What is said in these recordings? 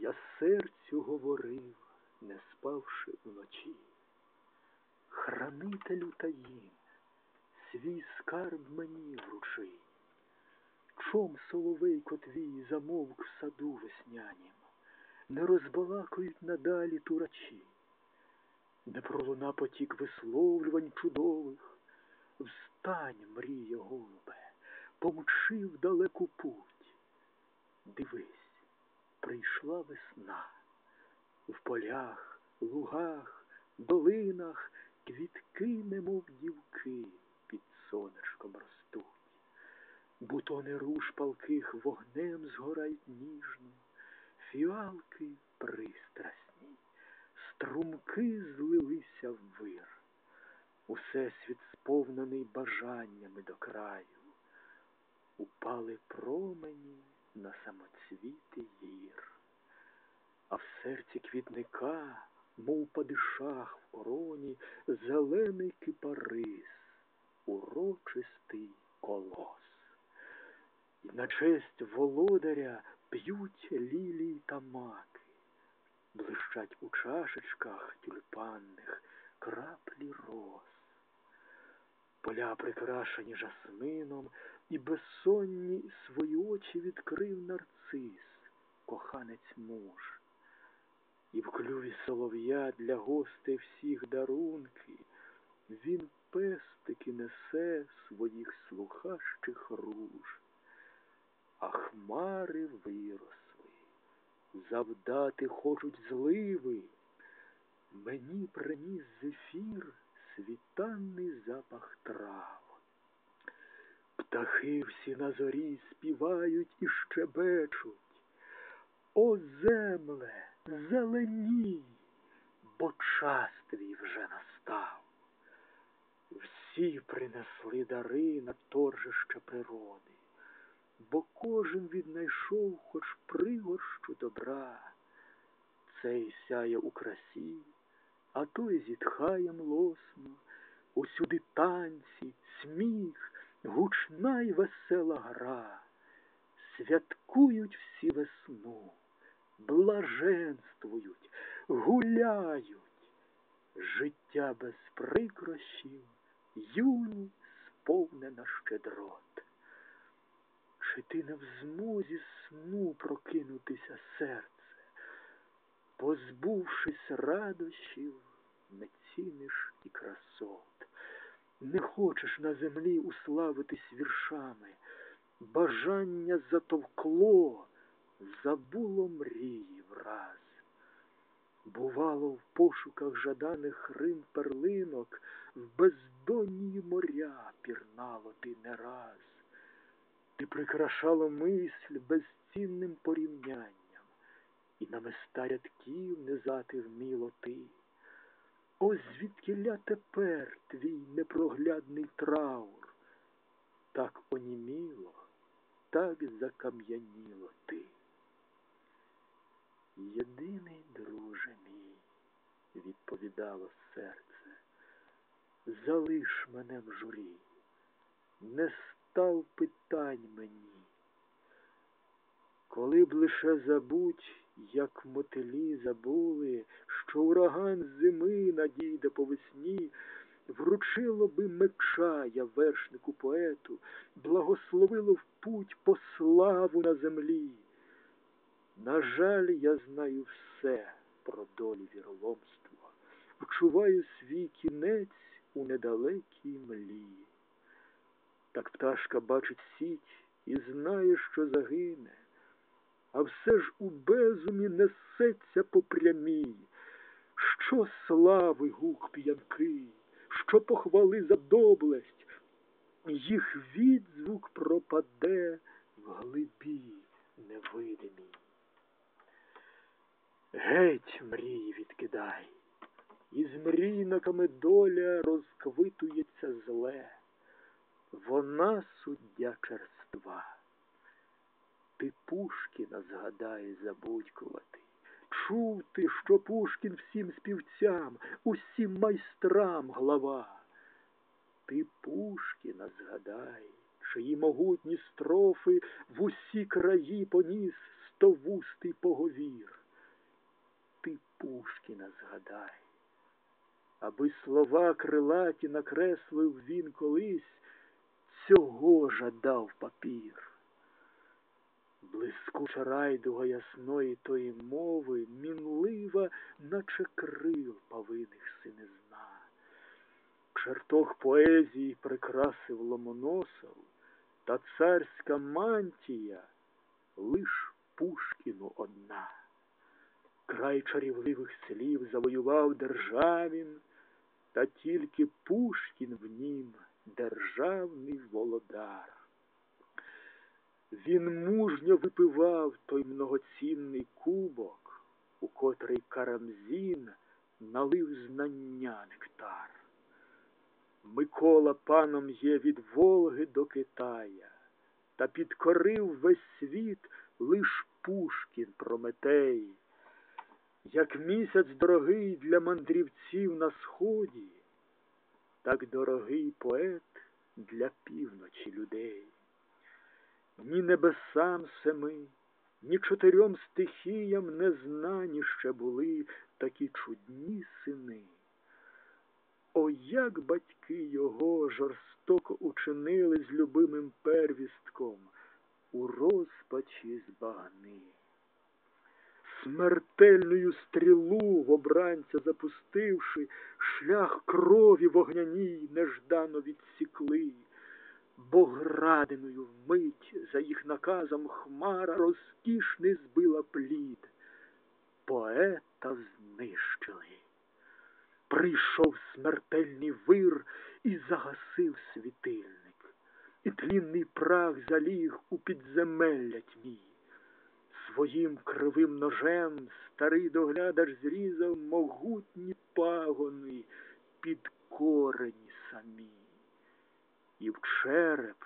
Я серцю говорив, не спавши вночі. Хранителю таїн, свій скарб мені вручи. Чом соловейко твій замовк в саду веснянім, не розбалакують надалі турачі, не пролуна потік висловлювань чудових. Встань, мріє, голубе, помчи в далеку путь. Дивись, прийшла весна. В полях, лугах, долинах квітки, немов дівки, під сонечком ростуть. Бутони руш палких вогнем згорають ніжно, фіалки пристрасні, струмки злилися в вир. Усесвіт сповнений бажаннями до краю, упали промені на самоцвіти гір, а в серці квітника, мов падишах в короні, зелений кипарис, урочистий колос. І на честь володаря п'ють лілії та маки, блищать у чашечках тюльпанних краплі роз. Поля прикрашені жасмином, і безсонні свої очі відкрив нарцис, коханець муж. І в клюві солов'я для гостей всіх дарунки він пестики несе своїх слухащих руж, а хмари виросли, завдати хочуть зливи. Мені приніс зефір світанний запах трав. Птахи всі на зорі співають і щебечуть. О, земле, зеленій, бо час твій вже настав. Всі принесли дари на торжище природи, бо кожен віднайшов хоч пригорщу добра. Цей сяє у красі, а той зітхає млосно, усюди танці, сміх, гучна й весела гра, святкують всі весну, блаженствують, гуляють, життя без прикрощів, юні сповнена щедрот. Чи ти не в змозі сну прокинутися серце? позбувшись радощів, не ціниш і красот, не хочеш на землі уславитись віршами, бажання затовкло, забуло мрії враз. Бувало, в пошуках жаданих рим перлинок, в бездонні моря пірнало ти не раз, ти прикрашала мисль безцінним порівнянням і на места рядків низати вміло ти. Ось звідкіля тепер твій непроглядний траур, так оніміло, так закам'яніло ти. Єдиний друже мій, відповідало серце, залиш мене в журі, не став питань мені. Коли б лише забудь, як мотилі забули, що ураган зими надійде по весні, вручило би меча я вершнику поету, благословило в путь по славу на землі. На жаль, я знаю все про долі віроломства, вчуваю свій кінець у недалекій млі. Так пташка бачить сіть і знає, що загине а все ж у безумі несеться по прямій. Що слави гук п'янкий, що похвали за доблесть, їх відзвук пропаде в глибі невидимій. Геть мрії відкидай, і з мрійниками доля розквитується зле, вона суддя черства. Ти Пушкіна згадай забудькувати. Чув ти, що Пушкін всім співцям, усім майстрам глава. Ти Пушкіна згадай, чиї могутні строфи в усі краї поніс стовустий поговір. ти Пушкіна згадай. Аби слова крилаті накреслив він колись, цього жадав папір. Блискуча райдуга ясної тої мови, мінлива, наче крил павиних синизна. Чертог поезії прикрасив ломоносов, та царська мантія лиш Пушкіну одна. Край чарівливих слів завоював державін, та тільки Пушкін в нім державний володар. Він мужньо випивав той многоцінний кубок, у котрий Карамзін налив знання нектар. Микола паном є від Волги до Китая, та підкорив весь світ лиш Пушкін Прометей. Як місяць дорогий для мандрівців на сході, так дорогий поет для півночі людей. Ні небесам семи, ні чотирьом стихіям незнані ще були такі чудні сини. О, як батьки його жорстоко учинили з любимим первістком у розпачі збагни. Смертельною стрілу в обранця запустивши, шлях крові вогняній неждано відсікли, бо градиною вмить за їх наказом хмара розкішний збила плід, поета знищили. Прийшов смертельний вир і загасив світильник, і тлінний прах заліг у підземелля тьмі. Своїм кривим ножем старий доглядач зрізав могутні пагони під корені самі, і в череп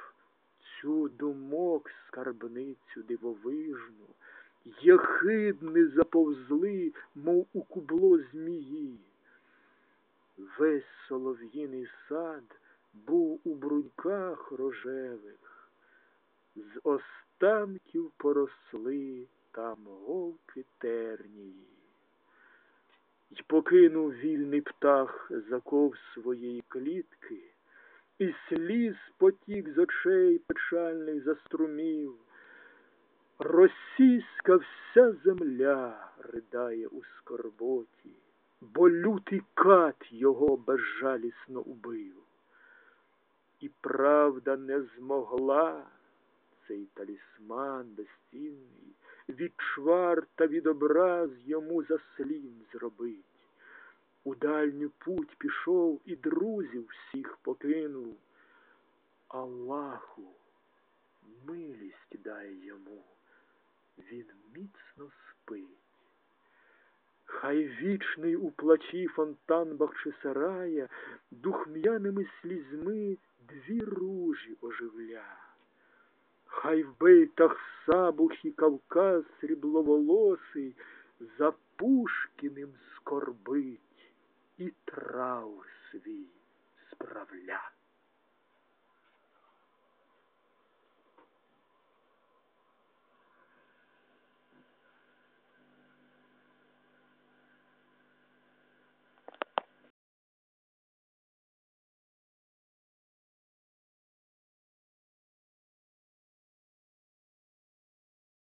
цю думок скарбницю дивовижну, єхидни заповзли, мов у кубло змії. Весь солов'їний сад був у бруньках рожевих, з останків поросли там голки тернії. Й покинув вільний птах заков своєї клітки, і сліз потік з очей печальних заструмів. Російська вся земля ридає у скорботі бо лютий кат його безжалісно убив. І правда не змогла цей талісман безцінний від чвар та від образ йому заслін зробить. У дальню путь пішов і друзів всіх покинув. Аллаху милість дай йому, він міцно спить. Хай вічний у плачі фонтан Бахчисарая духм'яними слізьми дві ружі оживля. Хай в бейтах сабухі Кавказ срібловолосий за Пушкіним скорбить і траур свій справля.